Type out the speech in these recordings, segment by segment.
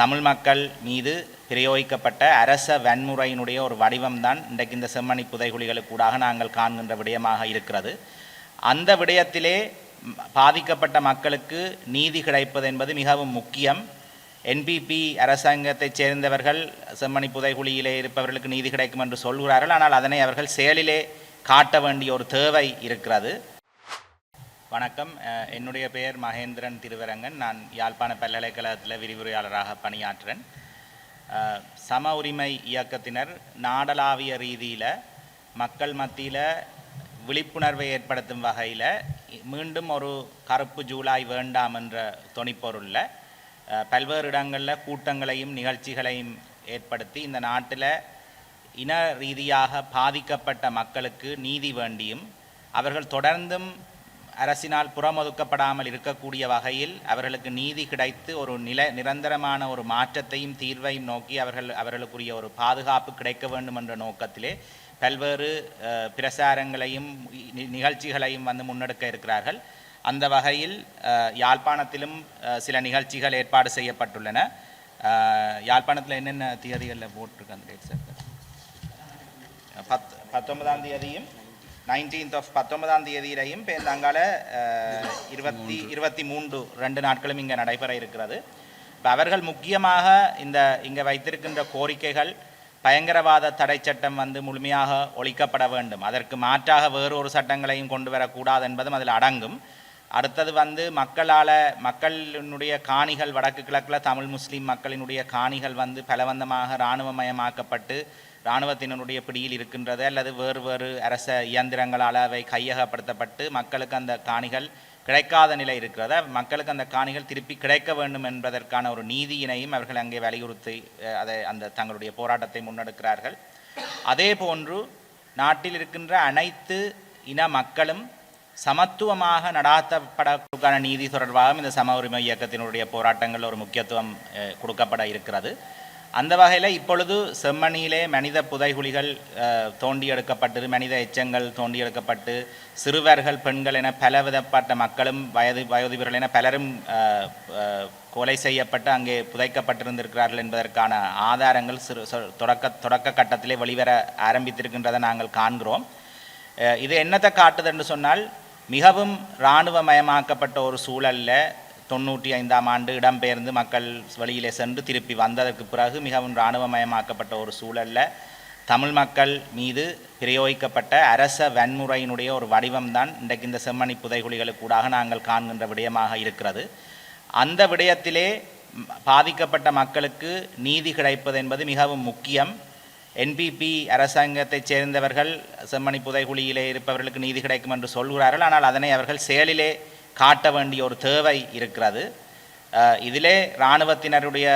தமிழ் மக்கள் மீது பிரயோகிக்கப்பட்ட அரச வன்முறையினுடைய ஒரு வடிவம்தான் இன்றைக்கு இந்த செம்மணி புதைகுழிகளுக்கூடாக நாங்கள் காண்கின்ற விடயமாக இருக்கிறது. அந்த விடயத்திலே பாதிக்கப்பட்ட மக்களுக்கு நீதி கிடைப்பது என்பது மிகவும் முக்கியம். என்பிபி அரசாங்கத்தைச் சேர்ந்தவர்கள் செம்மணி புதைகுழியிலே இருப்பவர்களுக்கு நீதி கிடைக்கும் என்று சொல்கிறார்கள். ஆனால் அதனை அவர்கள் செயலிலே காட்ட வேண்டிய ஒரு தேவை இருக்கிறது. வணக்கம். என்னுடைய பெயர் மகேந்திரன் திருவரங்கன். நான் யாழ்ப்பாண பல்கலைக்கழகத்தில் விரிவுரையாளராக பணியாற்றுறேன் சம உரிமை இயக்கத்தினர் நாடளாவிய ரீதியில் மக்கள் மத்தியில் விழிப்புணர்வை ஏற்படுத்தும் வகையில் மீண்டும் ஒரு கருப்பு ஜூலாய் வேண்டாம் என்ற தொனிப்பொருளில் பல்வேறு இடங்களில் கூட்டங்களையும் நிகழ்ச்சிகளையும் ஏற்படுத்தி இந்த நாட்டில் இன ரீதியாக பாதிக்கப்பட்ட மக்களுக்கு நீதி வேண்டியும் அவர்கள் தொடர்ந்தும் அரசினால் புறமொதுக்கப்படாமல் இருக்கக்கூடிய வகையில் அவர்களுக்கு நீதி கிடைத்து ஒரு நில நிரந்தரமான ஒரு மாற்றத்தையும் தீர்வையும் நோக்கி அவர்கள் அவர்களுக்குரிய ஒரு பாதுகாப்பு கிடைக்க வேண்டும் என்ற நோக்கத்திலே பல்வேறு பிரசாரங்களையும் நிகழ்ச்சிகளையும் வந்து முன்னெடுக்க இருக்கிறார்கள். அந்த வகையில் யாழ்ப்பாணத்திலும் சில நிகழ்ச்சிகள் ஏற்பாடு செய்யப்பட்டுள்ளன. யாழ்ப்பாணத்தில் என்னென்ன தேதிகளில் போட்டிருக்கு அந்த டேட் சார் பத் பத்தொன்பதாம் தேதியும் நைன்டீன்த் ஆஃப் பத்தொன்பதாம் தேதியிலையும் இப்போ அஹ், இருபத்தி இருபத்தி மூன்று ரெண்டு நாட்களும் இங்கே நடைபெற இருக்கிறது. இப்போ அவர்கள் முக்கியமாக இந்த இங்கே வைத்திருக்கின்ற கோரிக்கைகள் பயங்கரவாத தடை சட்டம் வந்து முழுமையாக ஒழிக்கப்பட வேண்டும். அதற்கு மாற்றாக வேறு ஒரு சட்டங்களையும் கொண்டு வரக்கூடாது என்பதும் அதில் அடங்கும். அடுத்தது வந்து மக்களால் மக்களினுடைய காணிகள் வடக்கு கிழக்கில் தமிழ் முஸ்லீம் மக்களினுடைய காணிகள் வந்து பலவந்தமாக இராணுவமயமாக்கப்பட்டு இராணுவத்தினருடைய பிடியில் இருக்கின்றது அல்லது வேறு வேறு அரச இயந்திரங்களால் அவை கையகப்படுத்தப்பட்டு மக்களுக்கு அந்த காணிகள் கிடைக்காத நிலை இருக்கிறத. மக்களுக்கு அந்த காணிகள் திருப்பி கிடைக்க வேண்டும் என்பதற்கான ஒரு நீதியினையும் அவர்கள் அங்கே வலியுறுத்தி அதை அந்த தங்களுடைய போராட்டத்தை முன்னெடுக்கிறார்கள். அதே போன்று நாட்டில் இருக்கின்ற அனைத்து இன மக்களும் சமத்துவமாக நடாத்தப்படக்கூடிய நீதி தொடர்பாகவும் இந்த சம உரிமை இயக்கத்தினுடைய போராட்டங்கள் ஒரு முக்கியத்துவம் கொடுக்கப்பட இருக்கிறது. அந்த வகையில் இப்பொழுது செம்மணியிலே மனித புதைகுழிகள் தோண்டி எடுக்கப்பட்டு மனித எச்சங்கள் தோண்டி எடுக்கப்பட்டு சிறுவர்கள் பெண்கள் என பலவிதப்பட்ட மக்களும் வயது வயோதிபர்கள் என பலரும் கொலை செய்யப்பட்டு அங்கே புதைக்கப்பட்டிருந்திருக்கிறார்கள் என்பதற்கான ஆதாரங்கள் சிறு தொடக்க தொடக்க கட்டத்திலே வெளிவர ஆரம்பித்திருக்கின்றதை நாங்கள் காண்கிறோம். இது என்னத்தை காட்டுது என்று சொன்னால் மிகவும் இராணுவமயமாக்கப்பட்ட ஒரு சூழலில் தொண்ணூற்றி ஐந்தாம் ஆண்டு இடம்பெயர்ந்து மக்கள் வழியிலே சென்று திருப்பி வந்ததற்கு பிறகு மிகவும் இராணுவமயமாக்கப்பட்ட ஒரு சூழலில் தமிழ் மக்கள் மீது பிரயோகிக்கப்பட்ட அரச வன்முறையினுடைய ஒரு வடிவம்தான் இன்றைக்கு இந்த செம்மணி புதைகுழிகளுக்கூடாக நாங்கள் காண்கின்ற விடயமாக இருக்கிறது. அந்த விடயத்திலே பாதிக்கப்பட்ட மக்களுக்கு நீதி கிடைப்பது என்பது மிகவும் முக்கியம். என்பிபி அரசாங்கத்தைச் சேர்ந்தவர்கள் செம்மணி புதைகுழியிலே இருப்பவர்களுக்கு நீதி கிடைக்கும் என்று சொல்கிறார்கள். ஆனால் அதனை அவர்கள் செயலிலே காட்ட வேண்டிய ஒரு தேவை இருக்கிறது. இதிலே இராணுவத்தினருடைய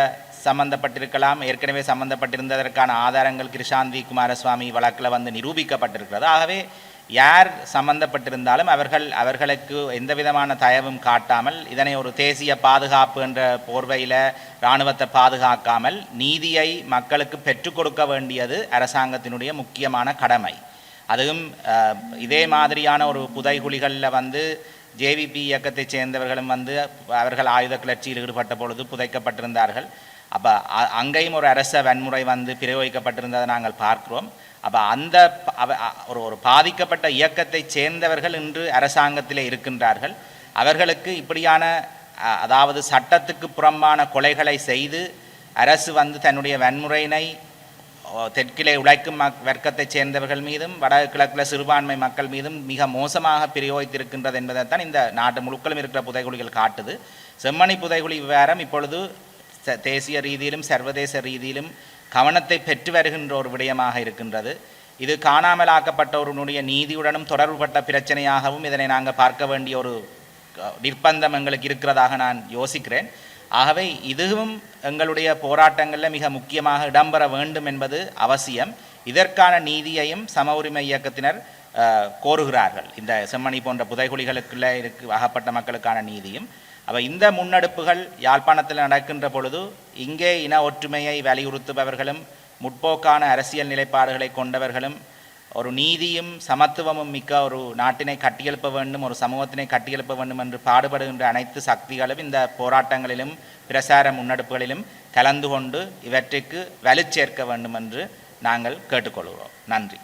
சம்பந்தப்பட்டிருக்கலாம் ஏற்கனவே சம்பந்தப்பட்டிருந்ததற்கான ஆதாரங்கள் கிருஷாந்தி குமாரசுவாமி வழக்கில் வந்து நிரூபிக்கப்பட்டிருக்கிறது. ஆகவே யார் சம்பந்தப்பட்டிருந்தாலும் அவர்கள் அவர்களுக்கு எந்த விதமான தயவும் காட்டாமல் இதனை ஒரு தேசிய பாதுகாப்பு என்ற போர்வையில் இராணுவத்தை பாதுகாக்காமல் நீதியை மக்களுக்கு பெற்றுக் கொடுக்க வேண்டியது அரசாங்கத்தினுடைய முக்கியமான கடமை. அதுவும் இதே மாதிரியான ஒரு புதைகுழிகளில் வந்து ஜேவிபி இயக்கத்தைச் சேர்ந்தவர்களும் வந்து அவர்கள் ஆயுத கிளர்ச்சியில் ஈடுபட்ட பொழுது புதைக்கப்பட்டிருந்தார்கள். அப்போ அங்கேயும் ஒரு அரச வன்முறை வந்து பிரயோகிக்கப்பட்டிருந்ததை நாங்கள் பார்க்கிறோம். அப்போ அந்த ஒரு ஒரு பாதிக்கப்பட்ட இயக்கத்தை சேர்ந்தவர்கள் இன்று அரசாங்கத்திலே இருக்கின்றார்கள். அவர்களுக்கு இப்படியான அதாவது சட்டத்துக்கு புறம்பான கொலைகளை செய்து அரசு வந்து தன்னுடைய வன்முறையினை தெற்கிலே உழைக்கும் மக் வர்க்கத்தைச் சேர்ந்தவர்கள் மீதும் வடகிழக்கில் சிறுபான்மை மக்கள் மீதும் மிக மோசமாக பிரயோகித்திருக்கின்றது என்பதைத்தான் இந்த நாட்டு முழுக்களும் இருக்கிற புதைகுழிகள் காட்டுது. செம்மணி புதைகுழி விவகாரம் இப்பொழுது தேசிய ரீதியிலும் சர்வதேச ரீதியிலும் கவனத்தை பெற்று வருகின்ற ஒரு விடயமாக இருக்கின்றது. இது காணாமலாக்கப்பட்டவருடைய நீதியுடனும் தொடர்புபட்ட பிரச்சனையாகவும் இதனை நாங்கள் பார்க்க வேண்டிய ஒரு நிர்பந்தம் எங்களுக்கு இருக்கிறதாக நான் யோசிக்கிறேன். ஆகவே இதுவும் எங்களுடைய போராட்டங்களில் மிக முக்கியமாக இடம்பெற வேண்டும் என்பது அவசியம். இதற்கான நீதியையும் சம உரிமை இயக்கத்தினர் கோருகிறார்கள். இந்த செம்மணி போன்ற புதைகுழிகளுக்குள்ளே இருக்கு அகப்பட்ட மக்களுக்கான நீதியும். அப்போ இந்த முன்னெடுப்புகள் யாழ்ப்பாணத்தில் நடக்கின்ற பொழுது இங்கே இன ஒற்றுமையை வலியுறுத்துபவர்களும் முற்போக்கான அரசியல் நிலைப்பாடுகளை கொண்டவர்களும் ஒரு நீதியும் சமத்துவமும் மிக்க ஒரு நாட்டினை கட்டியெழுப்ப வேண்டும் ஒரு சமூகத்தினை கட்டியெழுப்ப வேண்டும் என்று பாடுபடுகின்ற அனைத்து சக்திகளும் இந்த போராட்டங்களிலும் பிரசார முன்னெடுப்புகளிலும் கலந்து கொண்டு இவற்றுக்கு வலு சேர்க்க வேண்டும் என்று நாங்கள் கேட்டுக்கொள்கிறோம். நன்றி.